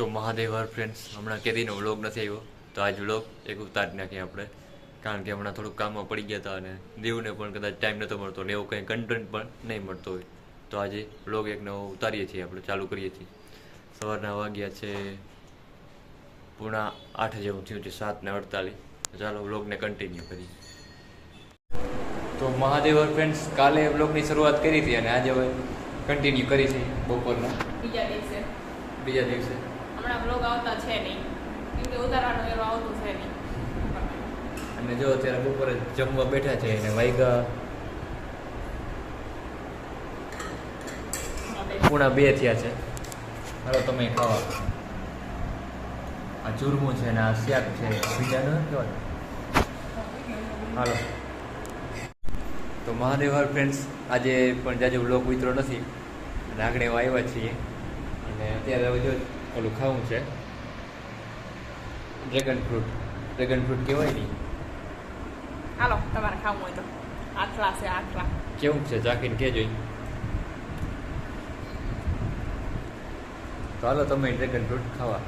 તો Mahadev her friends હમણાં કેદીનો vlog નથી આવ્યો તો આજ વ્લોગ એક ઉતારી નાખીએ આપણે. કારણ કે હમણાં થોડુંક કામમાં પડી ગયા હતા અને દેવને પણ કદાચ ટાઈમ નહોતો મળતો ને એવો કંઈ કન્ટેન્ટ પણ નહીં મળતો હોય. તો આજે વ્લોગ એક નવો ઉતારીએ છીએ આપણે ચાલુ કરીએ છીએ. સવારના વાગ્યા છે પૂણા આઠ જેવું થયું છે સાત ને અડતાલીસ. ચાલો વ્લોગને કન્ટિન્યુ કરીએ. તો મહાદેવ ફ્રેન્ડ્સ કાલે વ્લોગની શરૂઆત કરી હતી અને આજે હવે કન્ટિન્યુ કરી છે બપોરના. બીજા દિવસે. બીજા દિવસે. હમણાં બ્લોગ આવતા છે નહીં. કેમ કે ઉતારવાનું એનું આવતું છે નહીં. અને જો અત્યારે બપોરે જમવા બેઠા છે અને વાઈગા પૂણા બે થયા છે. હાલો, તમે ખાવા આ ચૂરમું છે ને આ શાક છે. બીજાનું કહેવાય? હાલો. તો મહાદેવર ફ્રેન્ડ્સ આજે પણ જાજુ લોક ઉતરો નથી. અને આગળ એવા આવ્યા છીએ. અને અત્યારે હવે જો ઓલું ખાવું છે. ડ્રેગન ફ્રૂટ ડ્રેગન ફ્રૂટ કહેવાય નહીં હાલો તમારે ખાવું હોય તો. આટલા છે આટલા. કેવું છે? ચાખીને કહેજો તો હાલો તમે ડ્રેગન ફ્રૂટ ખાવા.